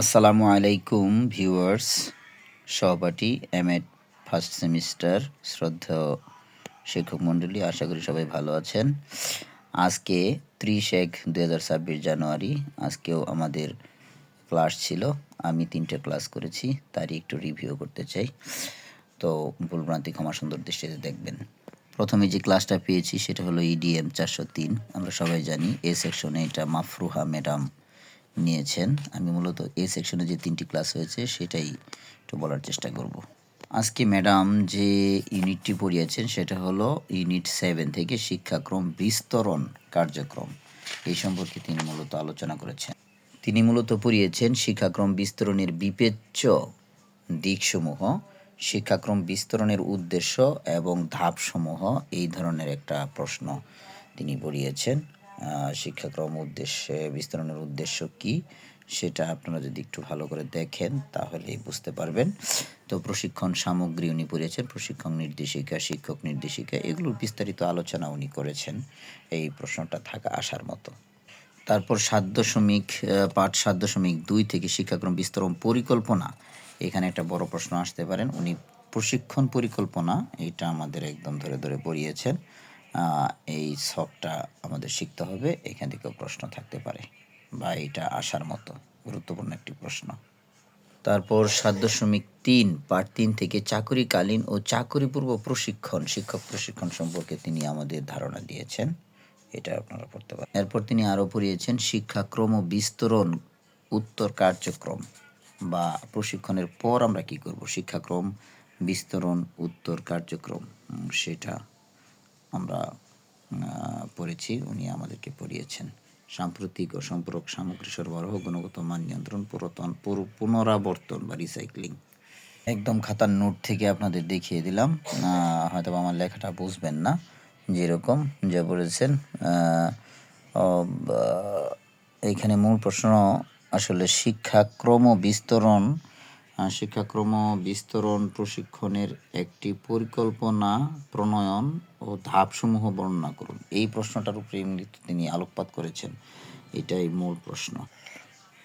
আসসালামু আলাইকুম, ভিউয়ার্স। সহপাঠী এম এড ফার্স্ট সেমিস্টার শ্রদ্ধেয় শিক্ষক মণ্ডলী, আশা করি সবাই ভালো আছেন। আজকে ত্রিশ এক দু জানুয়ারি, আজকেও আমাদের ক্লাস ছিল। আমি তিনটে ক্লাস করেছি, তারই একটু রিভিউ করতে চাই। তো ভুলভ্রান্তি, ক্ষমা সুন্দর দৃষ্টিতে দেখবেন। প্রথমে যে ক্লাসটা পেয়েছি, সেটা হলো E ইডিএম চারশো তিন। আমরা সবাই জানি এ সেকশনে এটা মাফরুহা ম্যাডাম নিয়েছেন। আমি মূলত এ সেকশনে যে তিনটি ক্লাস হয়েছে, সেটাই একটু বলার চেষ্টা করব। আজকে ম্যাডাম যে ইউনিটটি পড়িয়েছেন, সেটা হলো ইউনিট সেভেন থেকে শিক্ষাক্রম বিস্তরণ কার্যক্রম। এই সম্পর্কে তিনি মূলত আলোচনা করেছেন। তিনি মূলত পড়িয়েছেন শিক্ষাক্রম বিস্তরণের বিপেচ্য দিকসমূহ, শিক্ষাক্রম বিস্তরণের উদ্দেশ্য এবং ধাপসমূহ, এই ধরনের একটা প্রশ্ন তিনি পড়িয়েছেন। শিক্ষাক্রম উদ্দেশ্যে, বিস্তরণের উদ্দেশ্য কি সেটা আপনারা যদি একটু ভালো করে দেখেন তাহলেই বুঝতে পারবেন। তো প্রশিক্ষণ সামগ্রী উনি পড়িয়েছেন, প্রশিক্ষণ নির্দেশিকা, শিক্ষক নির্দেশিকা, এগুলোর বিস্তারিত আলোচনা উনি করেছেন এই প্রশ্নটা থাকা আসার মতো। তারপর সাত দশমিক পাঠ সাত দশমিক দুই থেকে শিক্ষাক্রম বিস্তরণ পরিকল্পনা, এখানে একটা বড় প্রশ্ন আসতে পারেন। উনি প্রশিক্ষণ পরিকল্পনা, এটা আমাদের একদম ধরে ধরে পড়িয়েছেন। এই শখটা আমাদের শিখতে হবে। এখান থেকেও প্রশ্ন থাকতে পারে। বা এটা আসার মতো গুরুত্বপূর্ণ একটি প্রশ্ন। তারপর সাত দশমিক তিন, পার্ট তিন থেকে চাকরিকালীন ও চাকরিপূর্ব প্রশিক্ষণ, শিক্ষক প্রশিক্ষণ সম্পর্কে তিনি আমাদের ধারণা দিয়েছেন। এটা আপনারা পড়তে পারেন। এরপর তিনি আরও পড়িয়েছেন, শিক্ষাক্রম ও বিস্তরণ উত্তর কার্যক্রম বা প্রশিক্ষণের পর আমরা কি করব? শিক্ষাক্রম, বিস্তরণ, উত্তর কার্যক্রম সেটা আমরা পড়েছি, উনি আমাদেরকে পড়িয়েছেন। সাম্প্রতিক ও সম্পূরক সামগ্রী সরবরাহ, গুণগত মান নিয়ন্ত্রণ, পুরাতন পুনরাবর্তন বা রিসাইক্লিং একদম খাতার নোট থেকে আপনাদের দেখিয়ে দিলাম। হয়তো আমার লেখাটা বুঝবেন না। যেরকম যে বলেছেন এইখানে মূল প্রশ্ন আসলে শিক্ষাক্রম ও বিস্তরণ শিক্ষাক্রম বিস্তরণ প্রশিক্ষণের একটি পরিকল্পনা, প্রণয়ন ও ধাপসমূহ বর্ণনা করুন। এই প্রশ্নটার উপরে এমনি তিনি আলোকপাত করেছেন। এটাই মূল প্রশ্ন।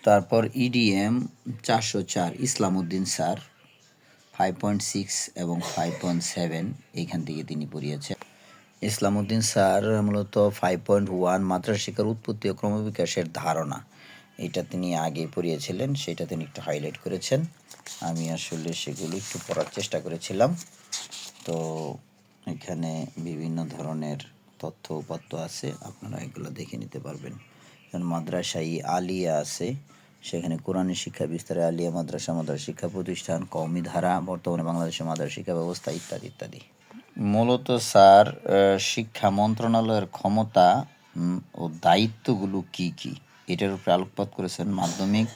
তারপর E ইডিএম চারশো চার Islam Uddin sir five point six এবং ফাইভ পয়েন্ট সেভেন এইখান থেকে তিনি পড়িয়েছেন। ইসলামউদ্দিন স্যার মূলত ফাইভ পয়েন্ট ওয়ান মাদ্রাসা শিক্ষার উৎপত্তি ও ক্রমবিকাশের ধারণা। এটা তিনি আগে পড়িয়েছিলেন, সেটা তিনি একটু হাইলাইট করেছেন। আমি আসলে সেগুলো একটু পড়ার চেষ্টা করেছিলাম। তো এখানে বিভিন্ন ধরনের তথ্য উপাত্ত আছে, আপনারা এগুলো দেখে নিতে পারবেন। যেমন মাদ্রাসাই আলিয়া আছে, সেখানে কোরআনী শিক্ষা বিস্তারে আলিয়া মাদ্রাসা মাদ্রাসা শিক্ষা প্রতিষ্ঠান, কওমি ধারা, বর্তমানে বাংলাদেশের মাদ্রাসা শিক্ষা ব্যবস্থা, ইত্যাদি ইত্যাদি। মূলত স্যার শিক্ষা মন্ত্রণালয়ের ক্ষমতা ও দায়িত্বগুলো কি কি? এটার উপরে আলোকপাত করেছেন মাধ্যমিক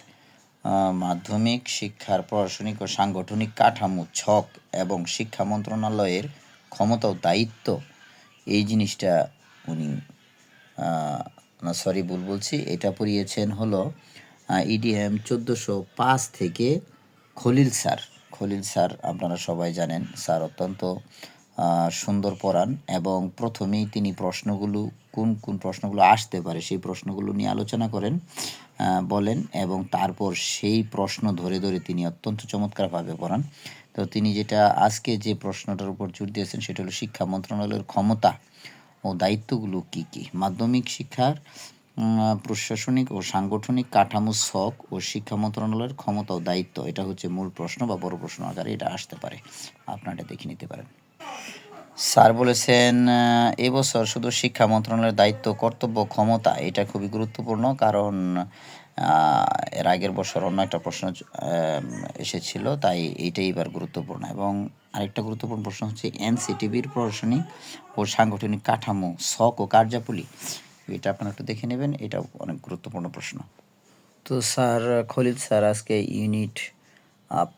মাধ্যমিক শিক্ষার প্রশাসনিক ও সাংগঠনিক কাঠামো, ছক এবং শিক্ষা মন্ত্রণালয়ের ক্ষমতা ও দায়িত্ব। এই জিনিসটা উনি না সরি ভুল বলছি। এটা পড়িয়েছেন হলো ইডিএম চোদ্দোশো পাঁচ থেকে খলিল স্যার। খলিল স্যার আপনারা সবাই জানেন, স্যার অত্যন্ত সুন্দর পড়ান এবং প্রথমেই তিনি প্রশ্নগুলো, কোন কোন প্রশ্নগুলো আসতে পারে সেই প্রশ্নগুলো নিয়ে আলোচনা করেন বলেন এবং তারপর সেই প্রশ্ন ধরে ধরে তিনি অত্যন্ত চমৎকারভাবে পড়ান। তো তিনি যেটা আজকে যে প্রশ্নটার উপর জোর দিয়েছেন সেটা হলো শিক্ষা মন্ত্রণালয়ের ক্ষমতা ও দায়িত্বগুলো কি কি? মাধ্যমিক শিক্ষার প্রশাসনিক ও সাংগঠনিক কাঠামো ছক ও শিক্ষা মন্ত্রণালয়ের ক্ষমতা ও দায়িত্ব, এটা হচ্ছে মূল প্রশ্ন বা বড় প্রশ্ন আকারে এটা আসতে পারে। আপনারা দেখে নিতে পারেন। স্যার বলেছেন এবছর শুধু শিক্ষা মন্ত্রণালয়ের দায়িত্ব, কর্তব্য, ক্ষমতা, এটা খুবই গুরুত্বপূর্ণ। কারণ এর আগের বছর অন্য একটা প্রশ্ন এসেছিল, তাই এইটাই এবার গুরুত্বপূর্ণ। এবং আরেকটা গুরুত্বপূর্ণ প্রশ্ন হচ্ছে, এনসিটিভির প্রশাসনিক ও সাংগঠনিক কাঠামো শখ ও কার্যাবলী, এটা আপনারা একটু দেখে নেবেন এটা অনেক গুরুত্বপূর্ণ প্রশ্ন। তো স্যার, খলিল স্যার, আজকে ইউনিট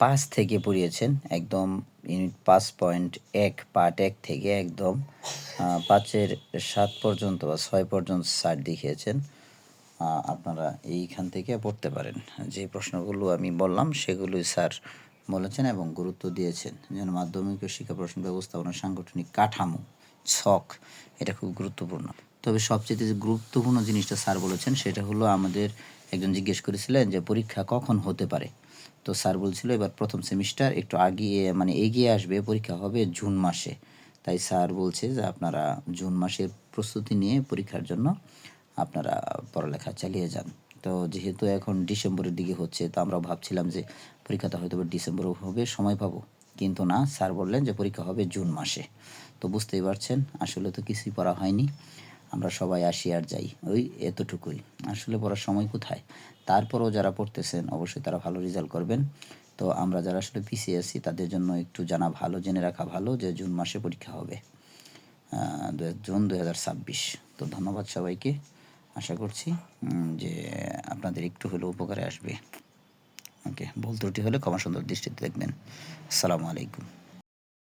পাঁচ থেকে পড়িয়েছেন, একদম ইউনিট পাঁচ পয়েন্ট এক, পার্ট এক থেকে একদম পাঁচের সাত পর্যন্ত বা ছয় পর্যন্ত স্যার দেখিয়েছেন। আপনারা এইখান থেকে পড়তে পারেন। যে প্রশ্নগুলো আমি বললাম, সেগুলোই স্যার বলেছেন এবং গুরুত্ব দিয়েছেন। যেন মাধ্যমিক ও শিক্ষা প্রশ্ন ব্যবস্থাপনা সাংগঠনিক কাঠামো, ছক, এটা খুব গুরুত্বপূর্ণ। তবে সবচেয়ে যে গুরুত্বপূর্ণ জিনিসটা স্যার বলেছেন, সেটা হলো আমাদের একজন জিজ্ঞেস করেছিলেন যে পরীক্ষা কখন হতে পারে। তো স্যার বলছিল এবার প্রথম সেমিস্টার একটু আগিয়ে মানে এগিয়ে আসবে, পরীক্ষা হবে জুন মাসে। তাই স্যার বলছে যে আপনারা জুন মাসের প্রস্তুতি নিয়ে পরীক্ষার জন্য আপনারা পড়ালেখা চালিয়ে যান। তো যেহেতু এখন ডিসেম্বরের দিকে হচ্ছে, তো আমরা ভাবছিলাম যে পরীক্ষাটা হয়তো বা ডিসেম্বরে হবে, সময় পাবো। কিন্তু না, স্যার বললেন যে পরীক্ষা হবে জুন মাসে। তো বুঝতেই পারছেন, আসলে তো কিছুই পড়া হয়নি। আমরা সবাই আসি আর যাই। ওই এতটুকুই। আসলে পড়ার সময় কোথায়? তারপরেও যারা পড়তেছেন, অবশ্যই তারা ভালো রেজাল্ট করবেন। তো আমরা যারা আসলে পিছিয়ে আছি তাদের জন্য একটু জানা ভালো, জেনে রাখা ভালো যে জুন মাসে পরীক্ষা হবে। জুন দু হাজার ছাব্বিশ। তো ধন্যবাদ সবাইকে। আশা করছি যে আপনাদের একটু হলেও উপকারে আসবে। ওকে, ভুল ত্রুটি হলে ক্ষমা সুন্দর দৃষ্টিতে দেখবেন। আসসালামু আলাইকুম।